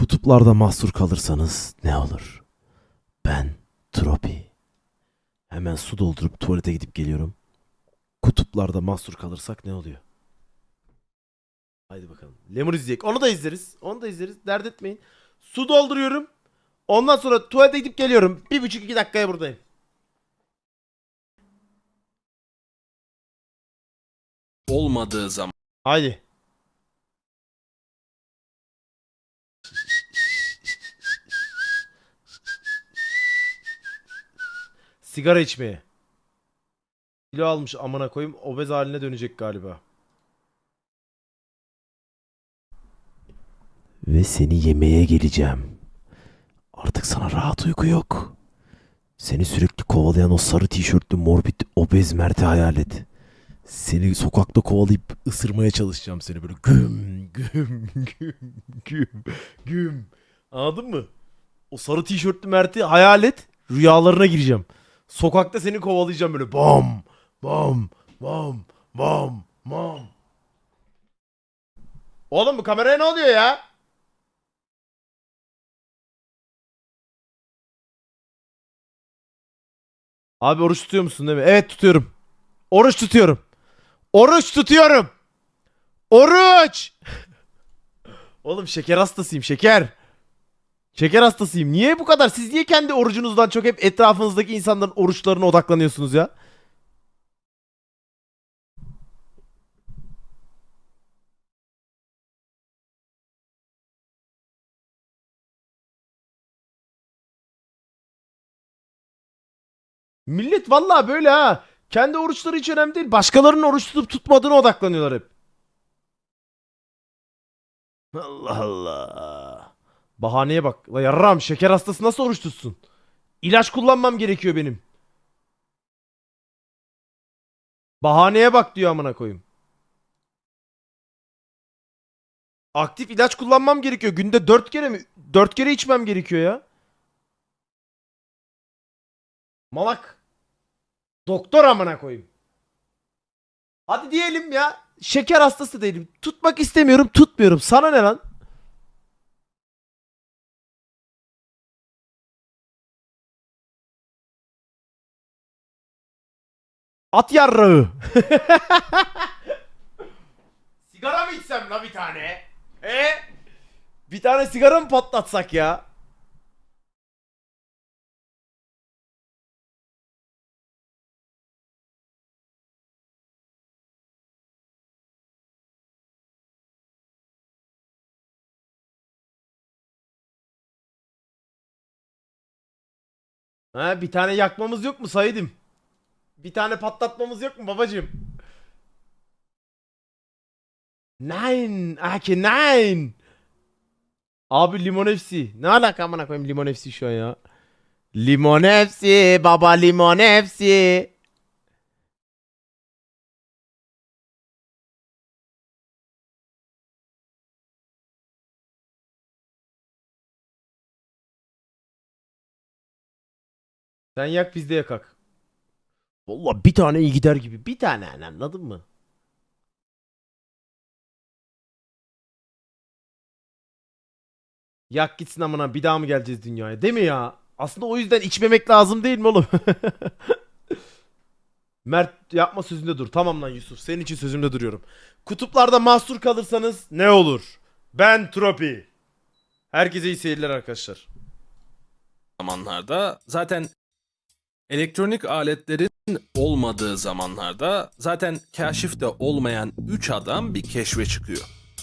Kutuplarda mahsur kalırsanız ne olur? Ben Tropi. Hemen su doldurup tuvalete gidip geliyorum. Kutuplarda mahsur kalırsak ne oluyor? Haydi bakalım. Lemur izleyecek. Onu da izleriz. Onu da izleriz. Dert etmeyin. Su dolduruyorum. Ondan sonra tuvalete gidip geliyorum. Bir buçuk iki dakikaya buradayım. olmadığı zaman Haydi. Sigara içmeye. Kilo almış amına koyayım obez haline dönecek galiba. Ve seni yemeye geleceğim. Artık sana rahat uyku yok. Seni sürekli kovalayan o sarı tişörtlü morbid obez Mert'i hayal et. Seni sokakta kovalayıp ısırmaya çalışacağım seni böyle güm güm güm güm güm. Anladın mı? O sarı tişörtlü Mert'i hayal et. Rüyalarına gireceğim. Sokakta seni kovalayacağım böyle bam bam bam bam bam. Oğlum bu kameraya ne oluyor ya? Abi oruç tutuyor musun değil mi? Evet tutuyorum. Oruç tutuyorum. Oruç tutuyorum. Oruç. Oğlum şeker hastasıyım şeker. Şeker hastasıyım. Niye bu kadar? Siz niye kendi orucunuzdan çok hep etrafınızdaki insanların oruçlarına odaklanıyorsunuz ya? Millet vallahi böyle ha. Kendi oruçları hiç önemli değil. Başkalarının oruç tutup tutmadığına odaklanıyorlar hep. Allah Allah. Bahaneye bak. La yarram şeker hastası nasıl oruç tutsun? İlaç kullanmam gerekiyor benim. Bahaneye bak diyor amına koyayım. Aktif ilaç kullanmam gerekiyor. Günde 4 kere mi? 4 kere içmem gerekiyor ya. Malak. Doktor amına koyayım. Hadi diyelim ya. Şeker hastası değilim. Tutmak istemiyorum, tutmuyorum. Sana ne lan? At yarrağı. sigara mı içsem la bir tane? E? Bir tane sigara mı patlatsak ya? Ha, bir tane yakmamız yok mu Said'im? Bir tane patlatmamız yok mu babacığım? Nein, Aki nein. Abi Limon FC. Ne alaka amına koyayım Limon FC şu an ya. Limon FC, baba Limon FC. Sen yak biz de yakak. Valla bir tane iyi gider gibi. Bir tane yani anladın mı? Yak gitsin amına bir daha mı geleceğiz dünyaya? Değil mi ya? Aslında o yüzden içmemek lazım değil mi oğlum? Mert yapma sözünde dur. Tamam lan Yusuf. Senin için sözümde duruyorum. Kutuplarda mahsur kalırsanız ne olur? Ben Tropi. Herkese iyi seyirler arkadaşlar. zamanlarda zaten elektronik aletlerin olmadığı zamanlarda zaten kaşifte olmayan 3 adam bir keşfe çıkıyor.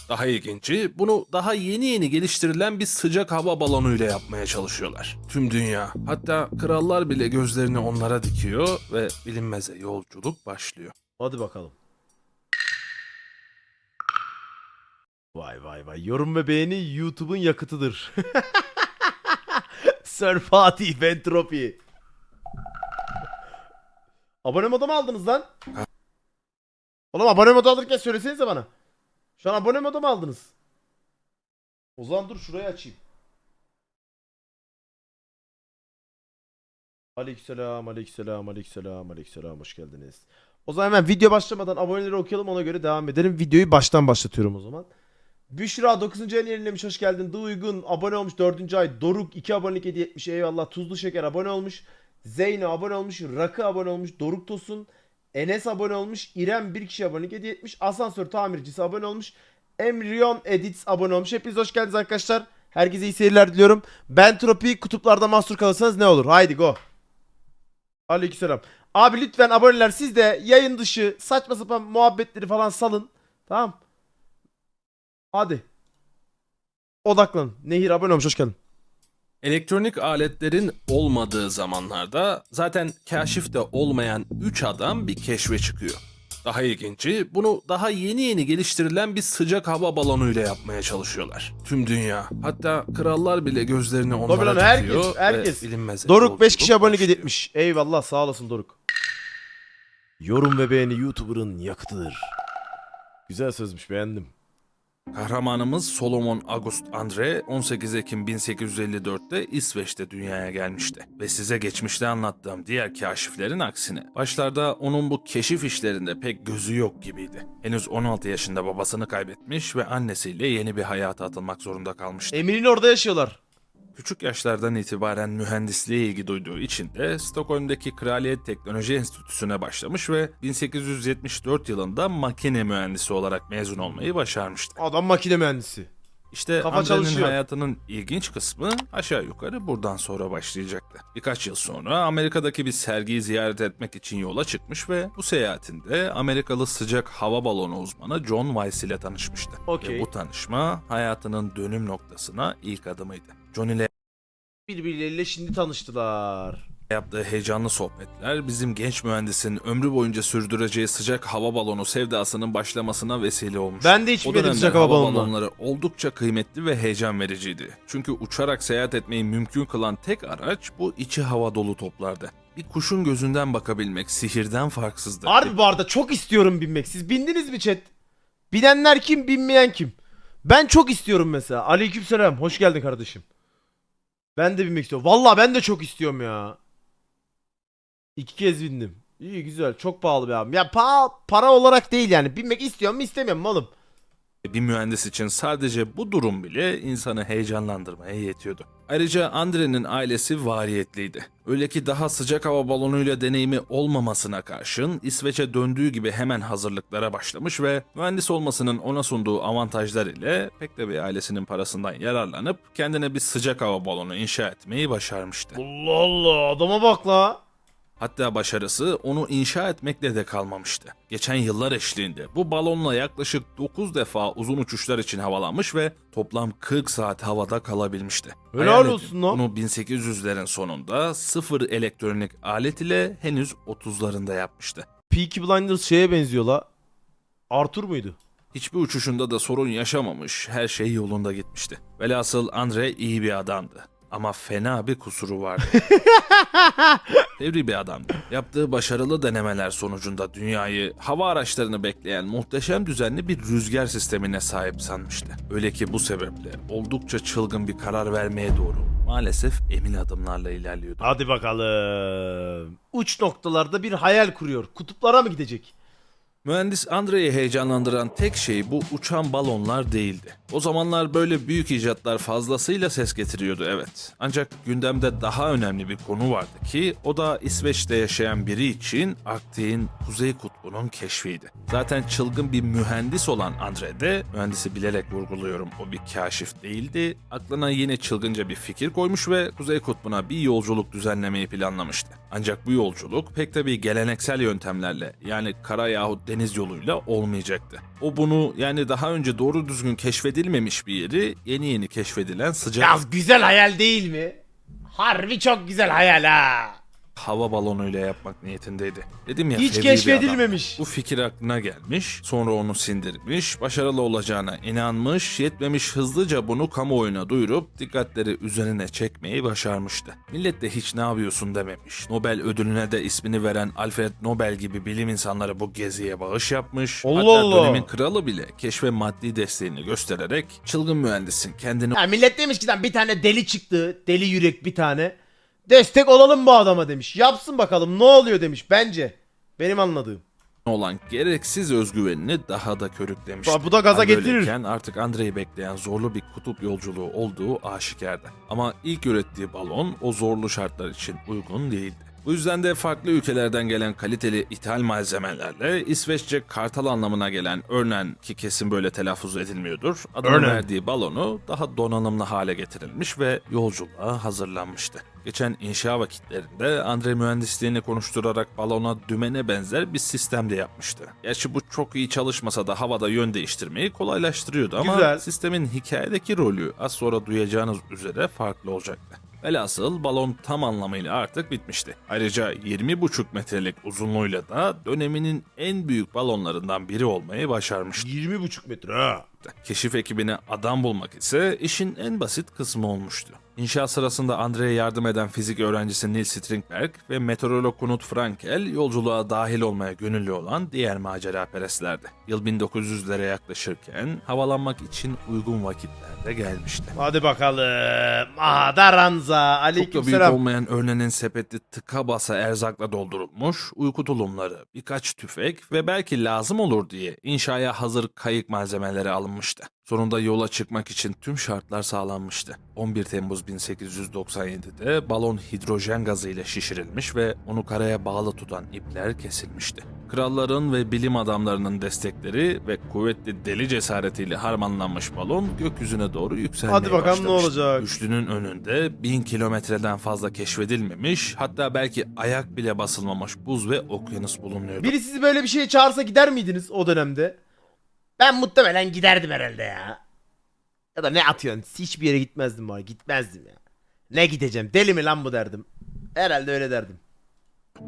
Daha ilginci bunu daha yeni yeni geliştirilen bir sıcak hava balonuyla yapmaya çalışıyorlar. Tüm dünya hatta krallar bile gözlerini onlara dikiyor ve bilinmeze yolculuk başlıyor. Hadi bakalım. Vay vay vay. Yorum ve beğeni YouTube'un yakıtıdır. Sir Fatih Ventropi. Abone modu mu aldınız lan? Oğlum abone modu alırken söylesenize bana. Şu an abone modu mu aldınız? O zaman dur şurayı açayım. Aleykümselam, aleykümselam, aleykümselam, aleykümselam. Hoş geldiniz. O zaman hemen video başlamadan aboneleri okuyalım ona göre devam edelim. Videoyu baştan başlatıyorum o zaman. Büşra 9. ayını yenilemiş hoş geldin. The Uygun abone olmuş 4. ay. Doruk 2 abonelik hediye etmiş eyvallah. Tuzlu Şeker abone olmuş. Zeyno abone olmuş. Rakı abone olmuş. Doruk Tosun. Enes abone olmuş. İrem bir kişi abonelik hediye etmiş. Asansör tamircisi abone olmuş. Emryon Edits abone olmuş. Hepiniz hoş geldiniz arkadaşlar. Herkese iyi seyirler diliyorum. Ben Tropi kutuplarda mahsur kalırsanız ne olur? Haydi go. Aleykümselam. Abi lütfen aboneler siz de yayın dışı saçma sapan muhabbetleri falan salın. Tamam. Hadi. Odaklanın. Nehir abone olmuş hoş geldin. Elektronik aletlerin olmadığı zamanlarda zaten kaşifte olmayan 3 adam bir keşfe çıkıyor. Daha ilginci bunu daha yeni yeni geliştirilen bir sıcak hava balonuyla yapmaya çalışıyorlar. Tüm dünya hatta krallar bile gözlerini onlara lan, herkes, tutuyor ve herkes. bilinmeze Doruk 5 kişi başlıyor. etmiş. Eyvallah sağ olasın Doruk. Yorum ve beğeni YouTuber'ın yakıtıdır. Güzel sözmüş beğendim. Kahramanımız Solomon August Andre 18 Ekim 1854'te İsveç'te dünyaya gelmişti. Ve size geçmişte anlattığım diğer kaşiflerin aksine başlarda onun bu keşif işlerinde pek gözü yok gibiydi. Henüz 16 yaşında babasını kaybetmiş ve annesiyle yeni bir hayata atılmak zorunda kalmıştı. Emir'in orada yaşıyorlar. Küçük yaşlardan itibaren mühendisliğe ilgi duyduğu için de Stockholm'daki Kraliyet Teknoloji Enstitüsü'ne başlamış ve 1874 yılında makine mühendisi olarak mezun olmayı başarmıştı. Adam makine mühendisi. İşte Kafa Andre'nin hayatının ilginç kısmı aşağı yukarı buradan sonra başlayacaktı. Birkaç yıl sonra Amerika'daki bir sergiyi ziyaret etmek için yola çıkmış ve bu seyahatinde Amerikalı sıcak hava balonu uzmanı John Weiss ile tanışmıştı. Okey. Ve bu tanışma hayatının dönüm noktasına ilk adımıydı. John ile Birbirleriyle şimdi tanıştılar. yaptığı heyecanlı sohbetler bizim genç mühendisin ömrü boyunca sürdüreceği sıcak hava balonu sevdasının başlamasına vesile olmuş. Ben de hiç bilmedim sıcak hava hava balonları oldukça kıymetli ve heyecan vericiydi. Çünkü uçarak seyahat etmeyi mümkün kılan tek araç bu içi hava dolu toplardı. Bir kuşun gözünden bakabilmek sihirden farksızdı. Harbi bu arada çok istiyorum binmek. Siz bindiniz mi chat? Binenler kim, binmeyen kim? Ben çok istiyorum mesela. Aleykümselam. Hoş geldin kardeşim. Ben de binmek istiyorum. Vallahi ben de çok istiyorum ya. İki kez bindim. İyi güzel. Çok pahalı bir abi. Ya pahalı, para olarak değil yani. Binmek istiyorum mu istemiyorum mu oğlum? Bir mühendis için sadece bu durum bile insanı heyecanlandırmaya yetiyordu. Ayrıca Andre'nin ailesi variyetliydi. Öyle ki daha sıcak hava balonuyla deneyimi olmamasına karşın İsveç'e döndüğü gibi hemen hazırlıklara başlamış ve mühendis olmasının ona sunduğu avantajlar ile pek de bir ailesinin parasından yararlanıp kendine bir sıcak hava balonu inşa etmeyi başarmıştı. Allah Allah adama bak la. Hatta başarısı onu inşa etmekle de kalmamıştı. Geçen yıllar eşliğinde bu balonla yaklaşık 9 defa uzun uçuşlar için havalanmış ve toplam 40 saat havada kalabilmişti. Helal Hayal olsun lan. Bunu 1800'lerin sonunda sıfır elektronik alet ile henüz 30'larında yapmıştı. Peaky Blinders şeye benziyor la. Arthur muydu? Hiçbir uçuşunda da sorun yaşamamış, her şey yolunda gitmişti. Velhasıl Andre iyi bir adamdı. Ama fena bir kusuru vardı. Fevri bir adamdı. Yaptığı başarılı denemeler sonucunda dünyayı hava araçlarını bekleyen muhteşem düzenli bir rüzgar sistemine sahip sanmıştı. Öyle ki bu sebeple oldukça çılgın bir karar vermeye doğru maalesef emin adımlarla ilerliyordu. Hadi bakalım. Uç noktalarda bir hayal kuruyor. Kutuplara mı gidecek? Mühendis Andre'yi heyecanlandıran tek şey bu uçan balonlar değildi. O zamanlar böyle büyük icatlar fazlasıyla ses getiriyordu evet. Ancak gündemde daha önemli bir konu vardı ki o da İsveç'te yaşayan biri için Arktik'in kuzey kutbunun keşfiydi. Zaten çılgın bir mühendis olan Andre de, mühendisi bilerek vurguluyorum o bir kaşif değildi, aklına yine çılgınca bir fikir koymuş ve kuzey kutbuna bir yolculuk düzenlemeyi planlamıştı. Ancak bu yolculuk pek tabii geleneksel yöntemlerle yani kara yahut deniz yoluyla olmayacaktı. O bunu yani daha önce doğru düzgün keşfedilmemiş bir yeri yeni yeni keşfedilen sıcak Ya güzel hayal değil mi? Harbi çok güzel hayal ha. Hava balonuyla yapmak niyetindeydi. Dedim ya Hiç fevri bir adam. keşfedilmemiş. Bu fikir aklına gelmiş, sonra onu sindirmiş, başarılı olacağına inanmış, yetmemiş hızlıca bunu kamuoyuna duyurup dikkatleri üzerine çekmeyi başarmıştı. Millet de hiç ne yapıyorsun dememiş. Nobel ödülüne de ismini veren Alfred Nobel gibi bilim insanları bu geziye bağış yapmış. Allah Hatta Allah. dönemin kralı bile keşfe maddi desteğini göstererek çılgın mühendisin kendini Ya millet demiş ki lan bir tane deli çıktı. Deli yürek bir tane. Destek olalım bu adama demiş. Yapsın bakalım ne oluyor demiş bence. Benim anladığım. olan gereksiz özgüvenini daha da körüklemişti. Ba- bu da gaza Hal getirir. böyleyken artık Andrei'yi bekleyen zorlu bir kutup yolculuğu olduğu aşikardı. Ama ilk ürettiği balon o zorlu şartlar için uygun değildi. Bu yüzden de farklı ülkelerden gelen kaliteli ithal malzemelerle İsveççe kartal anlamına gelen örnen ki kesin böyle telaffuz edilmiyordur. Adını Örnen. verdiği balonu daha donanımlı hale getirilmiş ve yolculuğa hazırlanmıştı. Geçen inşa vakitlerinde Andre mühendisliğini konuşturarak balona dümene benzer bir sistem de yapmıştı. Gerçi bu çok iyi çalışmasa da havada yön değiştirmeyi kolaylaştırıyordu ama Güzel. sistemin hikayedeki rolü az sonra duyacağınız üzere farklı olacaktı. Velhasıl balon tam anlamıyla artık bitmişti. Ayrıca 20,5 metrelik uzunluğuyla da döneminin en büyük balonlarından biri olmayı başarmıştı. 20,5 metre ha. Keşif ekibine adam bulmak ise işin en basit kısmı olmuştu. İnşaat sırasında Andre'ye yardım eden fizik öğrencisi Neil Stringberg ve meteorolog Knut Frankel yolculuğa dahil olmaya gönüllü olan diğer maceraperestlerdi. Yıl 1900'lere yaklaşırken havalanmak için uygun vakitlerde gelmişti. Hadi bakalım. Aha da Ranza. Çok da büyük Aleykümselam. olmayan örnenin sepeti tıka basa erzakla doldurulmuş, uyku tulumları, birkaç tüfek ve belki lazım olur diye inşaya hazır kayık malzemeleri alınmıştı. Sonunda yola çıkmak için tüm şartlar sağlanmıştı. 11 Temmuz 1897'de balon hidrojen gazı ile şişirilmiş ve onu karaya bağlı tutan ipler kesilmişti. Kralların ve bilim adamlarının destekleri ve kuvvetli deli cesaretiyle harmanlanmış balon gökyüzüne doğru yükselmeye Hadi bakalım ne başlamıştı. olacak? Üçlünün önünde bin kilometreden fazla keşfedilmemiş hatta belki ayak bile basılmamış buz ve okyanus bulunuyordu. Biri sizi böyle bir şeye çağırsa gider miydiniz o dönemde? Ben muhtemelen giderdim herhalde ya. Ya da ne atıyorsun? Hiçbir yere gitmezdim var. Gitmezdim ya. Ne gideceğim? Deli mi lan bu derdim. Herhalde öyle derdim.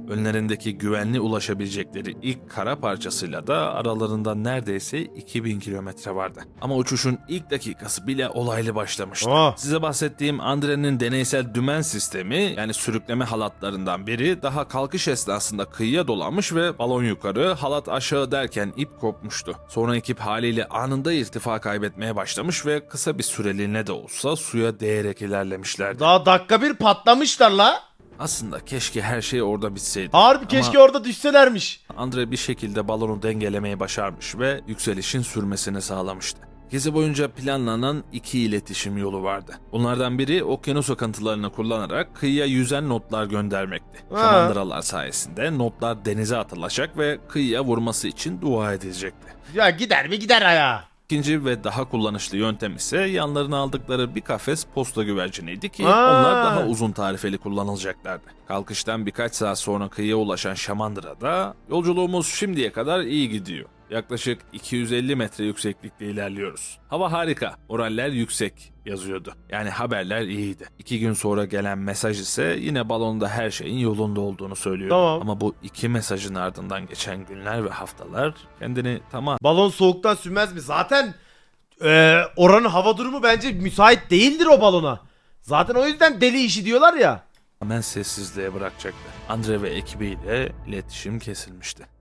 Önlerindeki güvenli ulaşabilecekleri ilk kara parçasıyla da aralarında neredeyse 2000 kilometre vardı. Ama uçuşun ilk dakikası bile olaylı başlamıştı. Aa. Size bahsettiğim Andre'nin deneysel dümen sistemi yani sürükleme halatlarından biri daha kalkış esnasında kıyıya dolanmış ve balon yukarı halat aşağı derken ip kopmuştu. Sonra ekip haliyle anında irtifa kaybetmeye başlamış ve kısa bir süreliğine de olsa suya değerek ilerlemişlerdi. Daha dakika bir patlamışlar la. Aslında keşke her şey orada bitseydi. Harbi keşke orada düşselermiş. Andre bir şekilde balonu dengelemeyi başarmış ve yükselişin sürmesini sağlamıştı. Gezi boyunca planlanan iki iletişim yolu vardı. Bunlardan biri okyanus akıntılarını kullanarak kıyıya yüzen notlar göndermekti. Şamandıralar sayesinde notlar denize atılacak ve kıyıya vurması için dua edilecekti. Ya gider mi gider ayağa. İkinci ve daha kullanışlı yöntem ise yanlarına aldıkları bir kafes posta güverciniydi ki Aa. onlar daha uzun tarifeli kullanılacaklardı. Kalkıştan birkaç saat sonra kıyıya ulaşan Şamandıra'da yolculuğumuz şimdiye kadar iyi gidiyor. Yaklaşık 250 metre yükseklikte ilerliyoruz. Hava harika, moraller yüksek yazıyordu. Yani haberler iyiydi. İki gün sonra gelen mesaj ise yine balonda her şeyin yolunda olduğunu söylüyordu. Tamam. Ama bu iki mesajın ardından geçen günler ve haftalar kendini tamam Balon soğuktan sünmez mi? Zaten e, oranın hava durumu bence müsait değildir o balona. Zaten o yüzden deli işi diyorlar ya. tamamen sessizliğe bırakacaktı. Andre ve ekibiyle iletişim kesilmişti.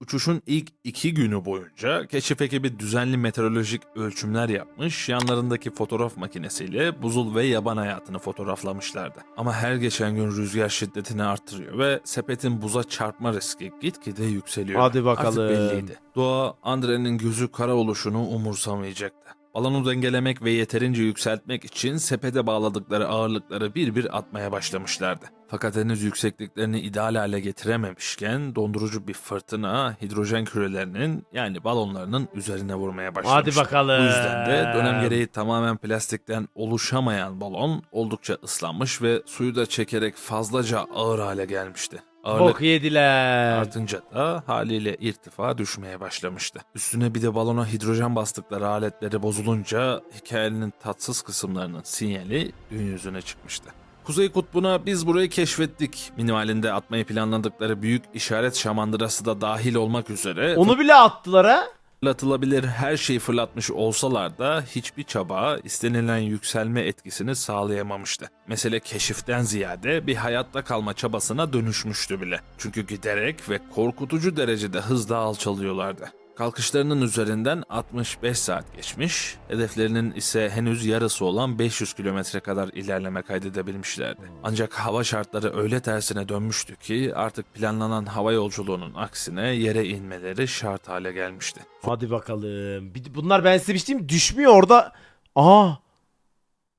Uçuşun ilk iki günü boyunca keşif ekibi düzenli meteorolojik ölçümler yapmış, yanlarındaki fotoğraf makinesiyle buzul ve yaban hayatını fotoğraflamışlardı. Ama her geçen gün rüzgar şiddetini artırıyor ve sepetin buza çarpma riski gitgide yükseliyor. Hadi bakalım. Artık belliydi. Doğa Andre'nin gözü kara oluşunu umursamayacaktı. Balonu dengelemek ve yeterince yükseltmek için sepete bağladıkları ağırlıkları bir bir atmaya başlamışlardı. Fakat henüz yüksekliklerini ideal hale getirememişken dondurucu bir fırtına hidrojen kürelerinin yani balonlarının üzerine vurmaya başlamıştı. Hadi bakalım. Bu yüzden de dönem gereği tamamen plastikten oluşamayan balon oldukça ıslanmış ve suyu da çekerek fazlaca ağır hale gelmişti. Bok yediler. Artınca da haliyle irtifa düşmeye başlamıştı. Üstüne bir de balona hidrojen bastıkları aletleri bozulunca hikayenin tatsız kısımlarının sinyali gün yüzüne çıkmıştı. Kuzey Kutbu'na biz burayı keşfettik. Minimalinde atmayı planladıkları büyük işaret şamandırası da dahil olmak üzere Onu bile attılar ha. Fırlatılabilir her şeyi fırlatmış olsalar da hiçbir çaba istenilen yükselme etkisini sağlayamamıştı. Mesele keşiften ziyade bir hayatta kalma çabasına dönüşmüştü bile. Çünkü giderek ve korkutucu derecede hızla alçalıyorlardı. Kalkışlarının üzerinden 65 saat geçmiş, hedeflerinin ise henüz yarısı olan 500 kilometre kadar ilerleme kaydedebilmişlerdi. Ancak hava şartları öyle tersine dönmüştü ki artık planlanan hava yolculuğunun aksine yere inmeleri şart hale gelmişti. Hadi bakalım. Bunlar ben size bir şey? Düşmüyor orada. Aa.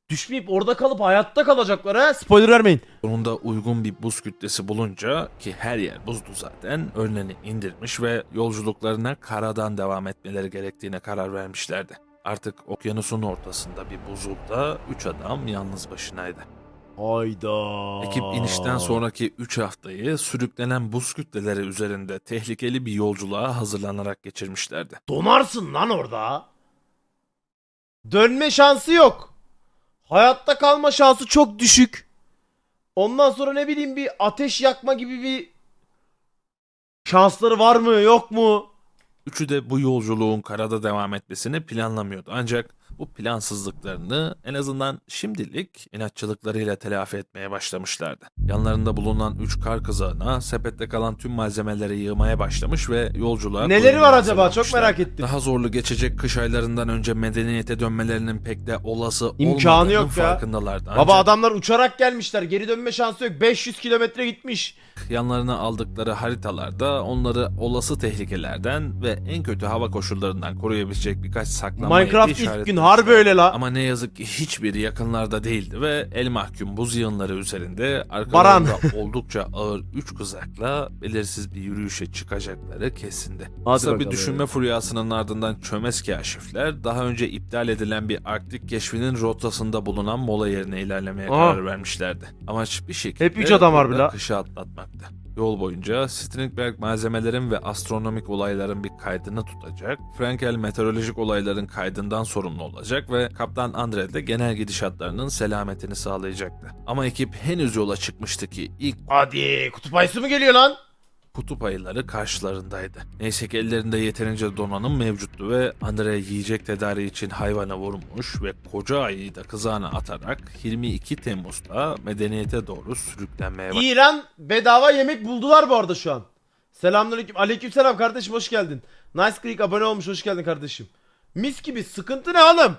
Düşmeyip orada kalıp hayatta kalacaklar ha. Spoiler vermeyin. Sonunda uygun bir buz kütlesi bulunca ki her yer buzdu zaten önlerini indirmiş ve yolculuklarına karadan devam etmeleri gerektiğine karar vermişlerdi. Artık okyanusun ortasında bir buzulda 3 adam yalnız başınaydı. Hayda. Ekip inişten sonraki 3 haftayı sürüklenen buz kütleleri üzerinde tehlikeli bir yolculuğa hazırlanarak geçirmişlerdi. Donarsın lan orada. Dönme şansı yok. Hayatta kalma şansı çok düşük. Ondan sonra ne bileyim bir ateş yakma gibi bir şansları var mı yok mu? Üçü de bu yolculuğun karada devam etmesini planlamıyordu. Ancak bu plansızlıklarını en azından şimdilik inatçılıklarıyla telafi etmeye başlamışlardı. Yanlarında bulunan üç kar kızağına sepette kalan tüm malzemeleri yığmaya başlamış ve yolculuğa Neleri var acaba? Çok merak ettim. Daha zorlu geçecek kış aylarından önce medeniyete dönmelerinin pek de olası İmkanı yok ya. farkındalardı. Baba Ancak adamlar uçarak gelmişler. Geri dönme şansı yok. 500 kilometre gitmiş. yanlarına aldıkları haritalarda onları olası tehlikelerden ve en kötü hava koşullarından koruyabilecek birkaç saklama yeri Minecraft ilk gün. Harbi öyle la. Ama ne yazık ki hiçbiri yakınlarda değildi ve el mahkum buz yığınları üzerinde arkalarında oldukça ağır üç kızakla belirsiz bir yürüyüşe çıkacakları kesindi. Hadi Kısa bir düşünme furyasının ardından çömez kaşifler daha önce iptal edilen bir Arktik keşfinin rotasında bulunan mola yerine ilerlemeye Aha. karar vermişlerdi. Amaç bir şekilde Hep üç adam var bile. kışı atlatmaktı. Yol boyunca Strindberg malzemelerin ve astronomik olayların bir kaydını tutacak, Frankel meteorolojik olayların kaydından sorumlu olacak ve Kaptan Andre de genel gidişatlarının selametini sağlayacaktı. Ama ekip henüz yola çıkmıştı ki ilk Hadi kutup ayısı mı geliyor lan? Kutup ayıları karşılarındaydı. Neyse ki ellerinde yeterince donanım mevcuttu ve Andre yiyecek tedariği için hayvana vurmuş ve koca ayıyı da kızağına atarak 22 Temmuz'da medeniyete doğru sürüklenmeye başladı. İran bedava yemek buldular bu arada şu an. Selamünaleyküm. Aleykümselam kardeşim hoş geldin. Nice Creek abone olmuş hoş geldin kardeşim. Mis gibi sıkıntı ne oğlum?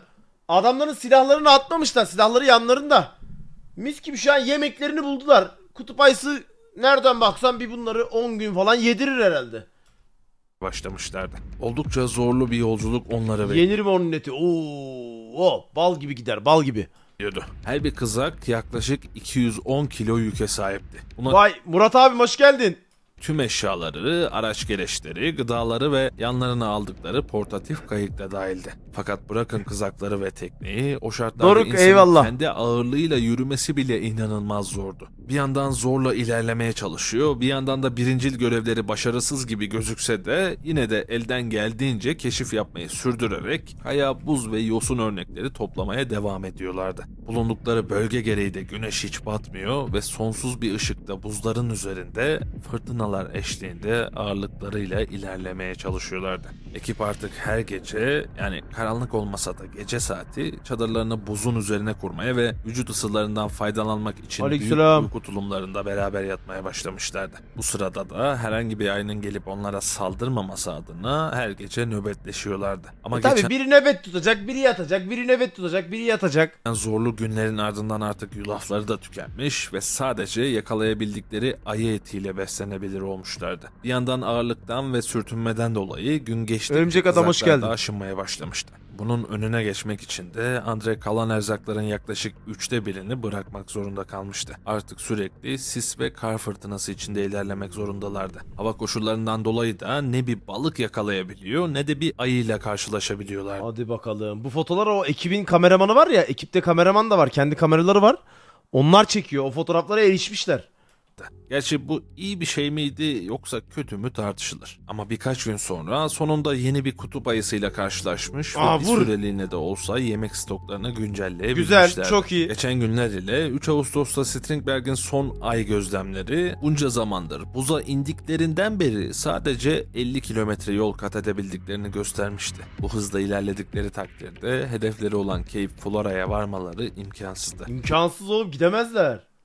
Adamların silahlarını atmamışlar. Silahları yanlarında. Mis gibi şu an yemeklerini buldular. Kutup ayısı nereden baksan bir bunları 10 gün falan yedirir herhalde. başlamışlardı. Oldukça zorlu bir yolculuk onları Yenir mi onun eti? Oo, bal gibi gider bal gibi. bekliyordu. Her bir kızak yaklaşık 210 kilo yüke sahipti. Buna Vay Murat abim hoş geldin. tüm eşyaları, araç gereçleri, gıdaları ve yanlarına aldıkları portatif kayık da dahildi. Fakat bırakın kızakları ve tekneyi, o şartlarda Doruk, insanın eyvallah. kendi ağırlığıyla yürümesi bile inanılmaz zordu. Bir yandan zorla ilerlemeye çalışıyor, bir yandan da birincil görevleri başarısız gibi gözükse de yine de elden geldiğince keşif yapmayı sürdürerek kaya, buz ve yosun örnekleri toplamaya devam ediyorlardı. Bulundukları bölge gereği de güneş hiç batmıyor ve sonsuz bir ışıkta buzların üzerinde fırtınalar eşliğinde ağırlıklarıyla ilerlemeye çalışıyorlardı. Ekip artık her gece yani karanlık olmasa da gece saati çadırlarını buzun üzerine kurmaya ve vücut ısılarından faydalanmak için büyük Aleykümselam. uyku tulumlarında beraber yatmaya başlamışlardı. Bu sırada da herhangi bir ayının gelip onlara saldırmaması adına her gece nöbetleşiyorlardı. Ama E Tabii geçen biri nöbet tutacak, biri yatacak, biri nöbet tutacak, biri yatacak. zorlu günlerin ardından artık yulafları da tükenmiş ve sadece yakalayabildikleri ayı etiyle beslenebilir olmuşlardı. Bir yandan ağırlıktan ve sürtünmeden dolayı gün geçtikçe Örümcek adam, hoş geldin. aşınmaya başlamıştı. Bunun önüne geçmek için de Andre kalan erzakların yaklaşık üçte birini bırakmak zorunda kalmıştı. Artık sürekli sis ve kar fırtınası içinde ilerlemek zorundalardı. Hava koşullarından dolayı da ne bir balık yakalayabiliyor ne de bir ayıyla karşılaşabiliyorlardı. Hadi bakalım. Bu fotolar o ekibin kameramanı var ya. Ekipte kameraman da var. Kendi kameraları var. Onlar çekiyor. O fotoğraflara erişmişler. Gerçi bu iyi bir şey miydi yoksa kötü mü tartışılır. Ama birkaç gün sonra sonunda yeni bir kutup ayısıyla karşılaşmış Aa, ve bir vur. süreliğine de olsa yemek stoklarını güncelleyebilmişler. Güzel, çok iyi. Geçen günler ile 3 Ağustos'ta Stringberg'in son ay gözlemleri bunca zamandır buza indiklerinden beri sadece 50 kilometre yol kat edebildiklerini göstermişti. Bu hızla ilerledikleri takdirde hedefleri olan Cape Flora'ya varmaları imkansızdı. İmkansız oğlum gidemezler.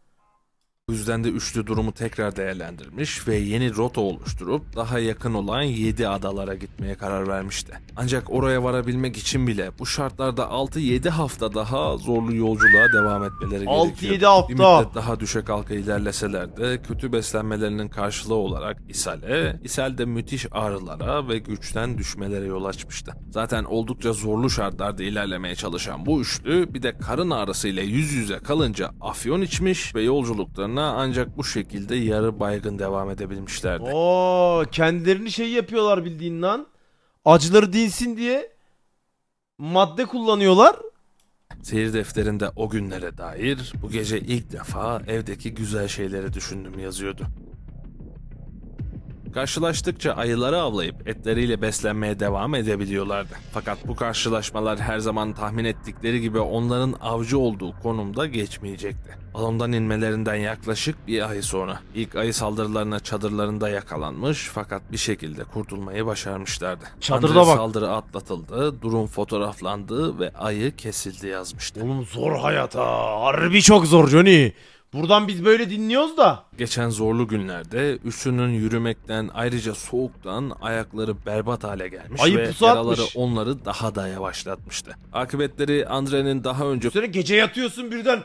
Bu yüzden de üçlü durumu tekrar değerlendirmiş ve yeni rota oluşturup daha yakın olan 7 adalara gitmeye karar vermişti. Ancak oraya varabilmek için bile bu şartlarda 6-7 hafta daha zorlu yolculuğa devam etmeleri 6-7 gerekiyordu. hafta. Bir müddet daha düşe kalka ilerleseler de kötü beslenmelerinin karşılığı olarak ishale, ishal de müthiş ağrılara ve güçten düşmelere yol açmıştı. Zaten oldukça zorlu şartlarda ilerlemeye çalışan bu üçlü bir de karın ağrısıyla yüz yüze kalınca afyon içmiş ve yolculuklarına ancak bu şekilde yarı baygın devam edebilmişlerdi. Oo, kendilerini şey yapıyorlar bildiğin lan. Acıları dinsin diye madde kullanıyorlar. Seyir defterinde o günlere dair bu gece ilk defa evdeki güzel şeyleri düşündüm yazıyordu. Karşılaştıkça ayıları avlayıp etleriyle beslenmeye devam edebiliyorlardı. Fakat bu karşılaşmalar her zaman tahmin ettikleri gibi onların avcı olduğu konumda geçmeyecekti. Balondan inmelerinden yaklaşık bir ay sonra ilk ayı saldırılarına çadırlarında yakalanmış fakat bir şekilde kurtulmayı başarmışlardı. Çadırda Andre bak. saldırı atlatıldı, durum fotoğraflandı ve ayı kesildi yazmıştı. Oğlum zor hayat ha. Harbi çok zor Johnny. Buradan biz böyle dinliyoruz da. Geçen zorlu günlerde üçünün yürümekten ayrıca soğuktan ayakları berbat hale gelmiş Ayı ve pusu yaraları atmış. onları daha da yavaşlatmıştı. Akıbetleri Andre'nin daha önce Sonra gece yatıyorsun birden.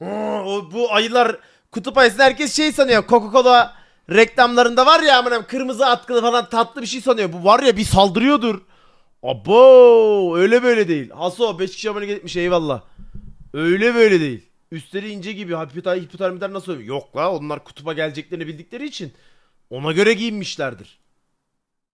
O, bu ayılar kutup ayısını herkes şey sanıyor. Coca-Cola reklamlarında var ya amına kırmızı atkılı falan tatlı bir şey sanıyor. Bu var ya bir saldırıyordur. Abo öyle böyle değil. Haso 5 kişi abone gitmiş eyvallah. Öyle böyle değil. Üstleri ince gibi hipoter, hipotermiden nasıl oluyor? Yok la onlar kutupa geleceklerini bildikleri için ona göre giyinmişlerdir.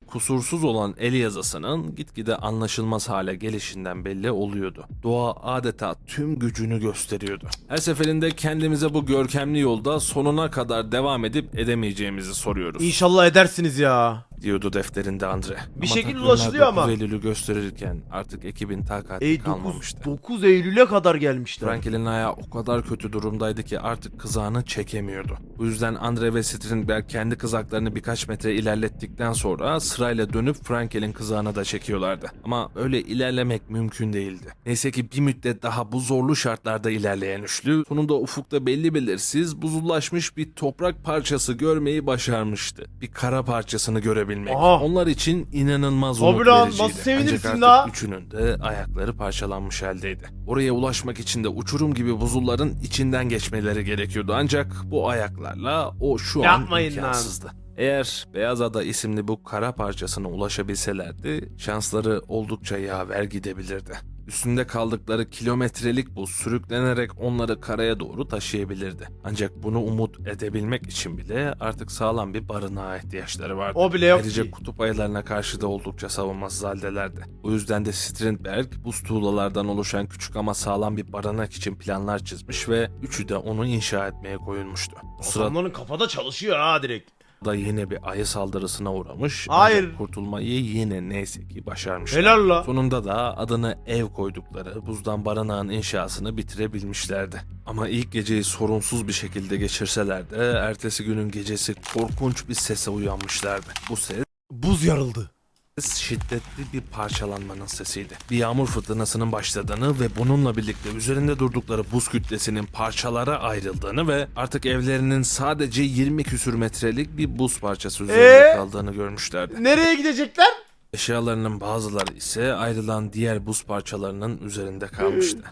kusursuz olan el yazısının gitgide anlaşılmaz hale gelişinden belli oluyordu. Doğa adeta tüm gücünü gösteriyordu. Her seferinde kendimize bu görkemli yolda sonuna kadar devam edip edemeyeceğimizi soruyoruz. İnşallah edersiniz ya. Diyordu defterinde Andre. Bir şekilde takvimler ulaşılıyor ama. 9 Eylül'ü gösterirken artık ekibin takati Ey 9, kalmamıştı. 9 Eylül'e kadar gelmişler. Frankel'in ayağı o kadar kötü durumdaydı ki artık kızağını çekemiyordu. Bu yüzden Andre ve Strindberg kendi kızaklarını birkaç metre ilerlettikten sonra sırayla dönüp Frankel'in kızağına da çekiyorlardı. Ama öyle ilerlemek mümkün değildi. Neyse ki bir müddet daha bu zorlu şartlarda ilerleyen üçlü sonunda ufukta belli belirsiz buzullaşmış bir toprak parçası görmeyi başarmıştı. Bir kara parçasını görebilmek. Aha. Onlar için inanılmaz Tabii umut lan, vericiydi. nasıl sevinirsin Ancak artık la? Üçünün de ayakları parçalanmış haldeydi. Oraya ulaşmak için de uçurum gibi buzulların içinden geçmeleri gerekiyordu. Ancak bu ayaklarla o şu Yapmayın an lan. imkansızdı. Eğer Beyaz Ada isimli bu kara parçasına ulaşabilselerdi şansları oldukça yaver gidebilirdi. Üstünde kaldıkları kilometrelik buz sürüklenerek onları karaya doğru taşıyabilirdi. Ancak bunu umut edebilmek için bile artık sağlam bir barınağa ihtiyaçları vardı. O bile yok Ayrıca ki. kutup ayılarına karşı da oldukça savunmasız haldelerdi. Bu yüzden de Strindberg buz tuğlalardan oluşan küçük ama sağlam bir barınak için planlar çizmiş ve üçü de onu inşa etmeye koyulmuştu. Bu sırada Adamların kafada çalışıyor ha direkt. Yine bir ayı saldırısına uğramış. Hayır. Ancak kurtulmayı yine neyse ki başarmışlar. Helal la. Sonunda da adını ev koydukları buzdan barınağın inşasını bitirebilmişlerdi. Ama ilk geceyi sorunsuz bir şekilde geçirseler de ertesi günün gecesi korkunç bir sese uyanmışlardı. Bu ses Buz yarıldı. Şiddetli bir parçalanmanın sesiydi. Bir yağmur fırtınasının başladığını ve bununla birlikte üzerinde durdukları buz kütlesinin parçalara ayrıldığını ve artık evlerinin sadece 20 küsür metrelik bir buz parçası üzerinde Ee? kaldığını görmüşlerdi. Nereye gidecekler? Eşyalarının bazıları ise ayrılan diğer buz parçalarının üzerinde kalmıştı.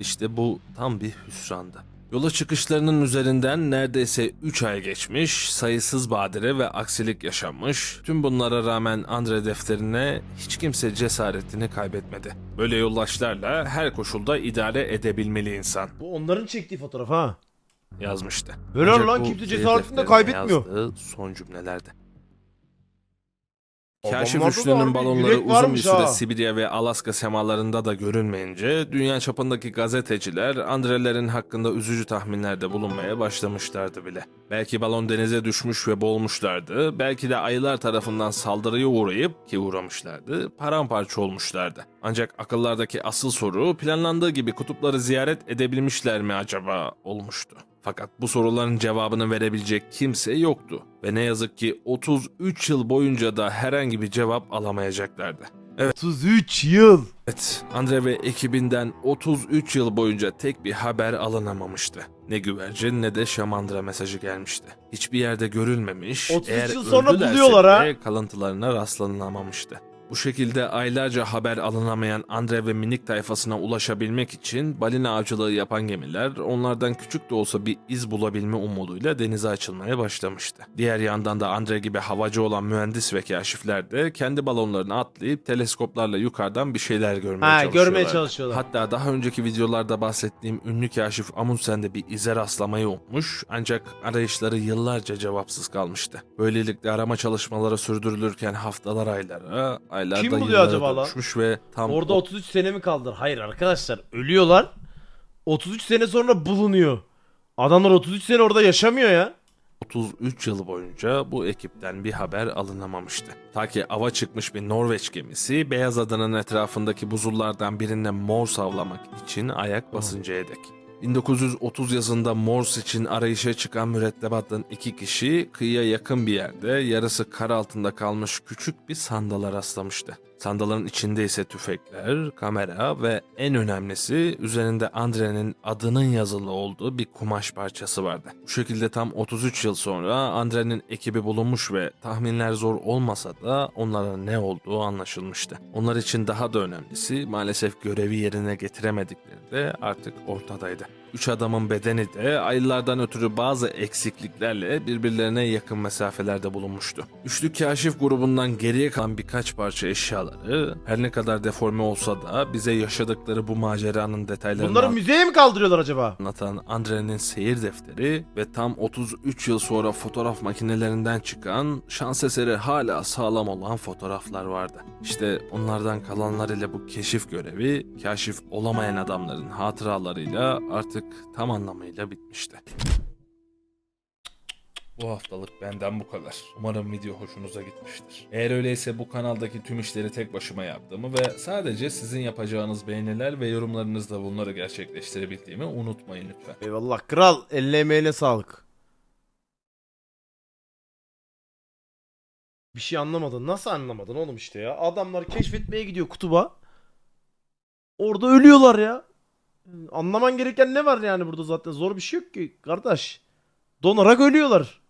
İşte bu tam bir hüsrandı. Yola çıkışlarının üzerinden neredeyse 3 ay geçmiş, sayısız badire ve aksilik yaşanmış. Tüm bunlara rağmen Andre defterine hiç kimse cesaretini kaybetmedi. Böyle yoldaşlarla her koşulda idare edebilmeli insan Bu onların çektiği fotoğraf ha. yazmıştı. Helal Ancak lan, bu kimse cesaretini de defterine kaybetmiyor. yazdığı son Adamlarda Kaşif da üçlünün balonları yürek uzun bir varmış süre ha. Sibirya ve Alaska semalarında da görünmeyince dünya çapındaki gazeteciler Andrelerin hakkında üzücü tahminlerde bulunmaya başlamışlardı bile. Belki balon denize düşmüş ve boğulmuşlardı, belki de ayılar tarafından saldırıya uğrayıp ki uğramışlardı, paramparça olmuşlardı. Ancak akıllardaki asıl soru planlandığı gibi kutupları ziyaret edebilmişler mi acaba olmuştu. Fakat bu soruların cevabını verebilecek kimse yoktu ve ne yazık ki 33 yıl boyunca da herhangi bir cevap alamayacaklardı. 33 yıl. Evet, Andre ve ekibinden 33 yıl boyunca tek bir haber alınamamıştı. Ne güvercin ne de şamandıra mesajı gelmişti. Hiçbir yerde görülmemiş, 33 eğer yıl sonra öldülerse buluyorlar ha. kalıntılarına rastlanılamamıştı. Bu şekilde aylarca haber alınamayan Andre ve minik tayfasına ulaşabilmek için balina avcılığı yapan gemiler onlardan küçük de olsa bir iz bulabilme umuduyla denize açılmaya başlamıştı. Diğer yandan da Andre gibi havacı olan mühendis ve kaşifler de kendi balonlarını atlayıp teleskoplarla yukarıdan bir şeyler görmeye Ha çalışıyorlardı. görmeye çalışıyorlar. Hatta daha önceki videolarda bahsettiğim ünlü kaşif Amundsen de bir ize rastlamayı ummuş ancak arayışları yıllarca cevapsız kalmıştı. Böylelikle arama çalışmaları sürdürülürken haftalar aylara, aylar Kim buluyor acaba lan? dönüşmüş ve tam Orada 33 sene mi kaldı? Hayır arkadaşlar ölüyorlar. 33 sene sonra bulunuyor. Adamlar 33 sene orada yaşamıyor ya. 33 yıl boyunca bu ekipten bir haber alınamamıştı. Ta ki ava çıkmış bir Norveç gemisi Beyaz Adanın etrafındaki buzullardan birine Morse avlamak için ayak basıncaya dek. 1930 yazında Morse için arayışa çıkan mürettebattan iki kişi kıyıya yakın bir yerde yarısı kar altında kalmış küçük bir sandala rastlamıştı. Sandalın içinde ise tüfekler, kamera ve en önemlisi üzerinde Andre'nin adının yazılı olduğu bir kumaş parçası vardı. Bu şekilde tam 33 yıl sonra Andre'nin ekibi bulunmuş ve tahminler zor olmasa da onlara ne olduğu anlaşılmıştı. Onlar için daha da önemlisi maalesef görevi yerine getiremedikleri de artık ortadaydı. Üç adamın bedeni de aylardan ötürü bazı eksikliklerle birbirlerine yakın mesafelerde bulunmuştu. Üçlü kaşif grubundan geriye kalan birkaç parça eşyaları her ne kadar deforme olsa da bize yaşadıkları bu maceranın detaylarını Bunları müzeye mi kaldırıyorlar acaba? anlatan Andre'nin seyir defteri ve tam 33 yıl sonra fotoğraf makinelerinden çıkan şans eseri hala sağlam olan fotoğraflar vardı. İşte onlardan kalanlar ile bu keşif görevi kaşif olamayan adamların hatıralarıyla artık tam anlamıyla bitmişti. Bu haftalık benden bu kadar. Umarım video hoşunuza gitmiştir. Eğer öyleyse bu kanaldaki tüm işleri tek başıma yaptığımı ve sadece sizin yapacağınız beğeniler ve yorumlarınızla bunları gerçekleştirebildiğimi unutmayın lütfen. Eyvallah kral. Elle emeğine sağlık. Bir şey anlamadın. Nasıl anlamadın oğlum işte ya? Adamlar keşfetmeye gidiyor kutuba. Orada ölüyorlar ya. Anlaman gereken ne var yani burada zaten? Zor bir şey yok ki kardeş. Donarak ölüyorlar.